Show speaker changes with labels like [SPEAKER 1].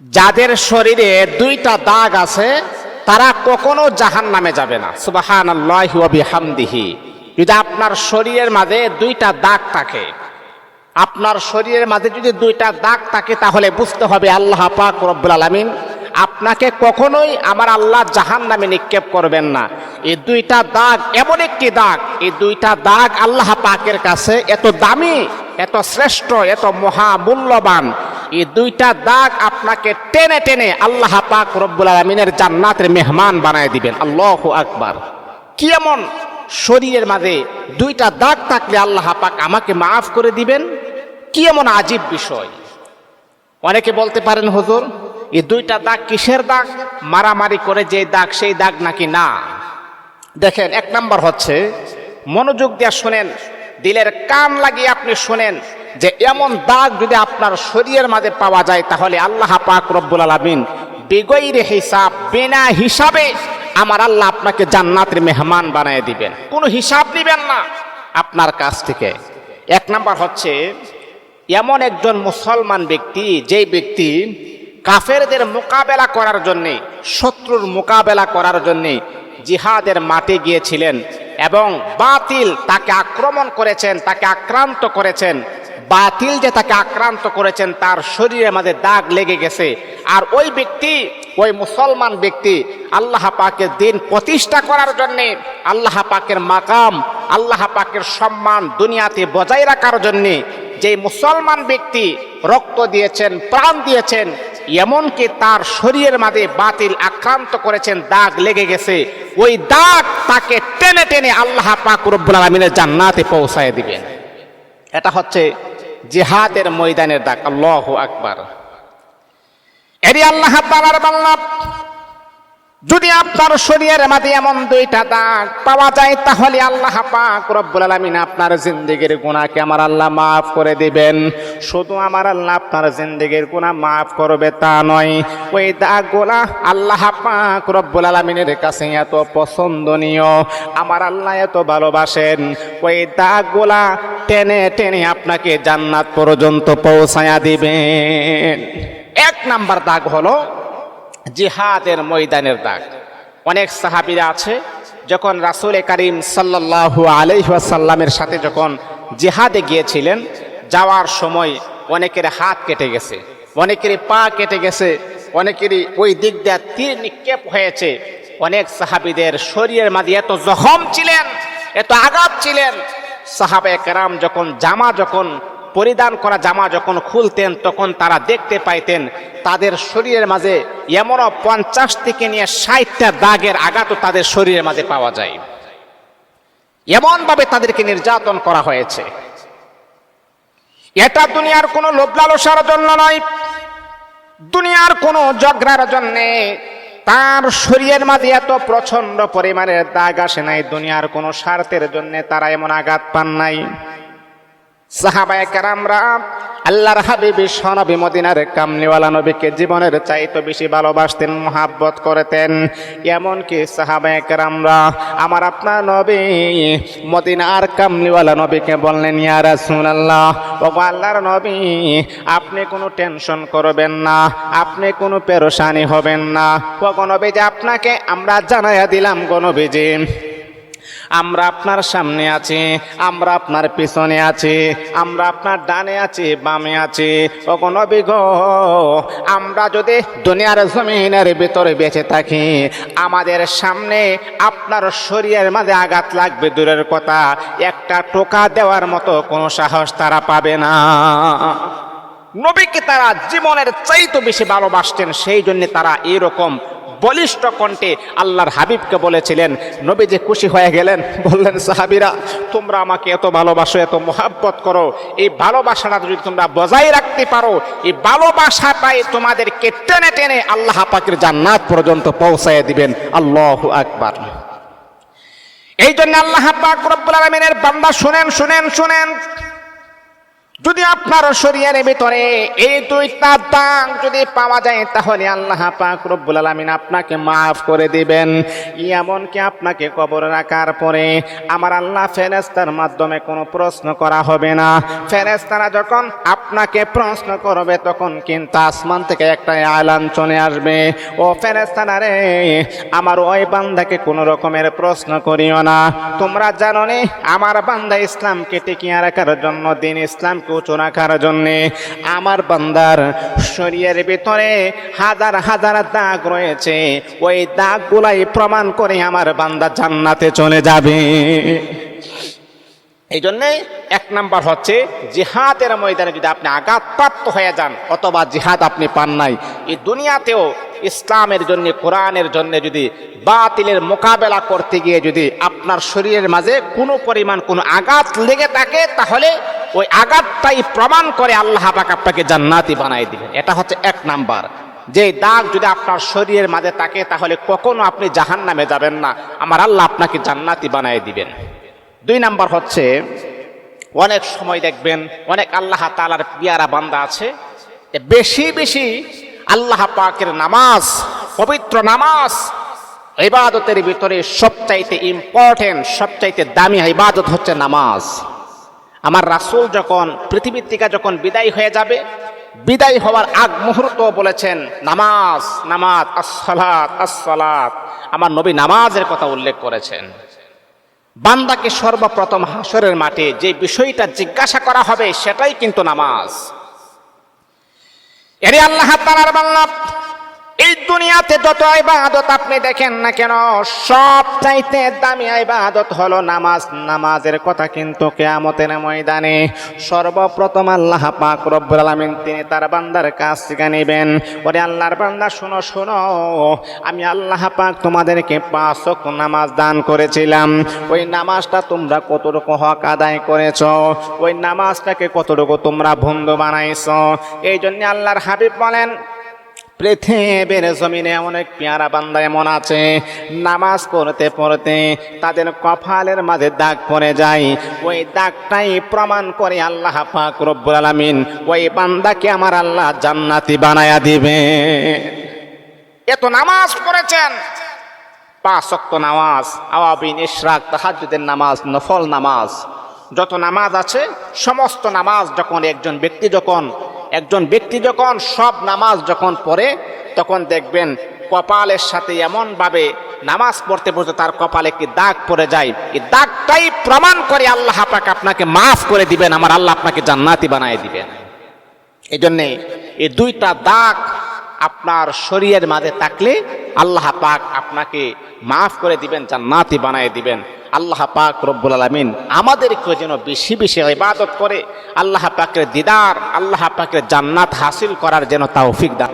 [SPEAKER 1] যাদের শরীরে দুইটা দাগ আছে, তারা কখনো জাহান নামে যাবে না। সুবাহান হামদিহি যদি আপনার শরীরের মাঝে দুইটা দাগ থাকে, আপনার শরীরের মাঝে যদি দুইটা দাগ থাকে, তাহলে বুঝতে হবে আল্লাহ পাক রব্বুল আলামিন আপনাকে কখনোই আমার আল্লাহ জাহান নামে নিক্ষেপ করবেন না। এই দুইটা দাগ এমন একটি দাগ, এই দুইটা দাগ আল্লাহ পাকের কাছে এত দামি, এত শ্রেষ্ঠ, এত মহামূল্যবান। এই দুইটা দাগ আপনাকে টেনে টেনে আল্লাহ পাক রব্বুল আলমিনের জান্নাতের মেহমান বানায় দিবেন। আল্লাহ আকবার। কি এমন? শরীরের মাঝে দুইটা দাগ থাকলে আল্লাহ পাক আমাকে মাফ করে দিবেন? কি এমন আজীব বিষয়? অনেকে বলতে পারেন, হুজুর, এই দুইটা দাগ কিসের দাগ? মারামারি করে যে দাগ, সেই দাগ নাকি না? দেখেন, এক নাম্বার হচ্ছে, মনোযোগ দিয়ে শোনেন, দিলের কান লাগিয়ে আপনি শোনেন যে এমন দাগ যদি আপনার শরীরের মাঝে পাওয়া যায়, তাহলে আল্লাহ পাক রব্বুল আলমিন বেগৈরে হিসাব, বিনা হিসাবে আমার আল্লাহ আপনাকে জান্নাতের মেহমান বানিয়ে দিবেন। কোনো হিসাব দিবেন না আপনার কাছ থেকে। এক নাম্বার হচ্ছে, এমন একজন মুসলমান ব্যক্তি, যেই ব্যক্তি কাফেরদের মোকাবেলা করার জন্যে, শত্রুর মোকাবেলা করার জন্যে জিহাদের মাঠে গিয়েছিলেন এবং বাতিল তাকে আক্রমণ করেছেন, তাকে আক্রান্ত করেছেন। বাতিল যে তাকে আক্রান্ত করেছেন, তার শরীরের মাঝে দাগ লেগে গেছে। আর ওই ব্যক্তি, ওই মুসলমান ব্যক্তি, আল্লাহ পাকের দিন প্রতিষ্ঠা করার জন্যে, আল্লাহ পাকের মাকাম, আল্লাহ পাকের সম্মান দুনিয়াতে বজায় রাখার জন্যে যে মুসলমান ব্যক্তি রক্ত দিয়েছেন, প্রাণ দিয়েছেন, এমনকি তার শরীরের মাঝে বাতিল আক্রান্ত করেছেন, দাগ লেগে গেছে, ওই দাগ তাকে টেনে টেনে আল্লাহ পাক রব্বুল আলমিনের জান্নাতে পৌঁছায় দিবেন। এটা হচ্ছে জিহাদের ময়দানের দাগ আল্লাহ আকবার। এরি আল্লাহ যদি আপনার শরীরের মাঝে এমন দুইটা দাগ পাওয়া যায়, তাহলে আল্লাহ পাক রব্বুল আলামিন আপনার জিন্দেগির গুনাহকে আমার আল্লাহ মাফ করে দিবেন। শুধু আমার আল্লাহ আপনার জিন্দেগির গুনাহ মাফ করবে তা নয়, ওই দাগগুলা আল্লাহ পাক রব্বুল আলামিনের কাছে এত পছন্দনীয়, আমার আল্লাহ এত ভালোবাসেন, ওই দাগগুলা টেনে টেনে আপনাকে জান্নাত পর্যন্ত পৌঁছায়া দিবেন এক নাম্বার দাগ হলো জিহাদের ময়দানের দাগ। অনেক সাহাবিরা আছে, যখন রাসুল করিম সাল্লাল্লাহু আলহাসাল্লামের সাথে যখন জিহাদে গিয়েছিলেন, যাওয়ার সময় অনেকের হাত কেটে গেছে অনেকেরই পা কেটে গেছে, অনেকেরই ওই দিক দিয়ে তীর নিক্ষেপ হয়েছে। অনেক সাহাবিদের শরীরের মাঝে এত জখম ছিলেন, এত আঘাত ছিলেন সাহাবে কেরাম যখন জামা যখন পরিধান করা জামা যখন খুলতেন, তখন তারা দেখতে পাইতেন তাদের শরীরের মাঝে এমনও পঞ্চাশ থেকে নিয়ে ষাটটা দাগের আঘাতও তাদের শরীরের মাঝে পাওয়া যায়। এমনভাবে তাদেরকে নির্যাতন করা হয়েছে। এটা দুনিয়ার কোনো লোভ লালসার জন্য নয়, দুনিয়ার কোনো জগরার জন্যে তার শরীরের মাঝে এত প্রচণ্ড পরিমাণের দাগ আসে নাই, দুনিয়ার কোনো স্বার্থের জন্য তারা এমন আঘাত পান নাই। সাহাবায় কারামরা আল্লাহর হাবিবি সনবী মদিনার কামলিওয়ালা নবীকে জীবনের চাইতে বেশি ভালোবাসতেন, মহাব্বত করতেন। এমনকি সাহাবায় কারামরা, আমার আপনার নবী মদিনার কামলিওয়ালা নবীকে বললেন, ইয়া রাসূলুল্লাহ, ও আল্লাহর নবী, আপনি কোনো টেনশন করবেন না, আপনি কোনো পেরেশানি হবেন না। ও গণবীজি আপনাকে আমরা জানাইয়া দিলাম গণবীজি আমরা আপনার সামনে আছি, আমরা আপনার পিছনে আছি, আমরা আপনার ডানে আছি, বামে আছি। কখন অভিজ্ঞ আমরা যদি দুনিয়ার জমিনের ভিতরে বেঁচে থাকি, আমাদের সামনে আপনার শরীরের মাঝে আঘাত লাগবে, দূরের কথা। একটা টোকা দেওয়ার মতো কোনো সাহস তারা পাবে না। নবীকে তারা জীবনের চাইতে বেশি ভালোবাসতেন সেই জন্য তারা এরকম বলিষ্ঠ কণ্ঠে আল্লাহর হাবিবকে বলেছিলেন নবী যে খুশি হয়ে গেলেন। বললেন, সাহাবিরা, তোমরা আমাকে এত ভালোবাসো, এত মোহাব্বত করো। এই ভালোবাসাটা যদি তোমরা বজায় রাখতে পারো, এই ভালোবাসাটাই তোমাদেরকে টেনে টেনে আল্লাহ পাকের জান্নাত পর্যন্ত পৌঁছায় দিবেন। আল্লাহ আকবার। এই জন্য আল্লাহ পাক রব্বুল আলমিনের বান্দা শুনেন শুনেন শুনেন। যদি আপনার শরীরের ভিতরে এই দুইটা দাগ যদি পাওয়া যায়, তাহলে আল্লাহ পাক রব্বুল আলামিন আপনাকে মাফ করে দিবেন। এমনকি আপনাকে কবর রাখার পরে আমার আল্লাহ ফেরেস্তার মাধ্যমে কোনো প্রশ্ন করা হবে না। ফেরেস্তারা যখন আপনাকে প্রশ্ন করবে, তখন কিন্তু আসমান থেকে একটা আলান চলে আসবে। ও ফেরেস্তারা রে, আমার ওই বান্দাকে কোনো রকমের প্রশ্ন করিও না। তোমরা জানো আমার বান্দা ইসলামকে টিকিয়ে রাখার জন্য দিন ইসলামকে উঁচু রাখার জন্যে আমার বান্দার শরীরের ভিতরে হাজার হাজার দাগ রয়েছে। ওই দাগগুলাই প্রমাণ করে আমার বান্দা জান্নাতে চলে যাবে। এই জন্যে এক নাম্বার হচ্ছে, জিহাদের ময়দানে যদি আপনি আঘাতপ্রাপ্ত হয়ে যান অথবা জিহাদ আপনি পান নাই, এই দুনিয়াতেও ইসলামের জন্য, কোরআনের জন্য যদি, বাতিলের মোকাবেলা করতে গিয়ে যদি আপনার শরীরের মাঝে কোনো পরিমাণ কোনো আঘাত লেগে থাকে, তাহলে ওই আঘাতটাই প্রমাণ করে আল্লাহ পাক আপনাকে জান্নাতি বানাই দিবেন। এটা হচ্ছে এক নাম্বার। যে দাগ যদি আপনার শরীরের মাঝে থাকে, তাহলে কখনো আপনি জাহান নামে যাবেন না। আমার আল্লাহ আপনাকে জান্নাতি বানাই দিবেন। দুই নাম্বার হচ্ছে, অনেক সময় দেখবেন অনেক আল্লাহ তালার পিয়ারা বান্দা আছে। বেশি বেশি আল্লাহ পাকের নামাজ, পবিত্র নামাজ, ইবাদতের ভিতরে সবচাইতে ইম্পর্টেন্ট সবচাইতে দামি ইবাদত হচ্ছে নামাজ। আমার রাসুল যখন পৃথিবীর থেকে যখন বিদায় হয়ে যাবে, বিদায় হওয়ার আগ মুহূর্ত বলেছেন, নামাজ নামাজ, আসসালাত আসসালাত। আমার নবী নামাজের কথা উল্লেখ করেছেন। বান্দাকে সর্বপ্রথম হাসরের মাঠে যে বিষয়টা জিজ্ঞাসা করা হবে, সেটাই কিন্তু নামাজ। এরে আল্লাহ তালার বাংলা এই দুনিয়াতে যত ইবাদত আপনি দেখেন না কেন সব চাইতে দামি ইবাদত হলো নামাজ। নামাজের কথা কিন্তু কেয়ামতের ময়দানে সর্বপ্রথম আল্লাহ পাক রব্বুল আলামিন তিনি তার বান্দার কাছ থেকে নেবেন। ওরে আল্লাহর বান্দা, শোনো শোনো, আমি আল্লাহ পাক তোমাদেরকে পাঁচ নামাজ দান করেছিলাম। ওই নামাজটা তোমরা কতটুকু হক আদায় করেছ? ওই নামাজটাকে কতটুকু তোমরা বন্ধু বানাইছ? এই জন্য আল্লাহর হাবিব বলেন পৃথিবীর জমিনে অনেক পেয়ারা বান্দা এমন আছে, নামাজ পড়তে পড়তে তাদের কপালের মাঝে দাগ পড়ে যায়। ওই দাগটাই প্রমাণ করে আল্লাহ পাক রব্বুল আলামিন, ওই বান্দাকে আমার আল্লাহ জান্নাতি বানায়া দিবে। এত নামাজ পড়েছেন। পাঁচ ওয়াক্ত নামাজ আওয়াবিন ইশরাক, তাহাজ্জুদের নামাজ, নফল নামাজ। যত নামাজ আছে, সমস্ত নামাজ যখন একজন ব্যক্তি যখন একজন ব্যক্তি যখন সব নামাজ যখন পড়ে, তখন দেখবেন কপালের সাথে এমনভাবে নামাজ পড়তে পড়তে তার কপালে একটি দাগ পড়ে যায়। এই দাগটাই প্রমাণ করে আল্লাহ পাক আপনাকে মাফ করে দিবেন, আমার আল্লাহ আপনাকে জান্নাতি বানায় দিবেন। এই জন্যে এই দুইটা দাগ আপনার শরীরের মাঝে থাকলে আল্লাহ পাক আপনাকে মাফ করে দিবেন, জান্নাতি বানায় দিবেন। আল্লাহ পাক রব্বুল আলমিন আমাদেরকে যেন বেশি বেশি ইবাদত করে, আল্লাহ পাকের দিদার, আল্লাহ পাকের জান্নাত হাসিল করার যেন তাওফিক দান।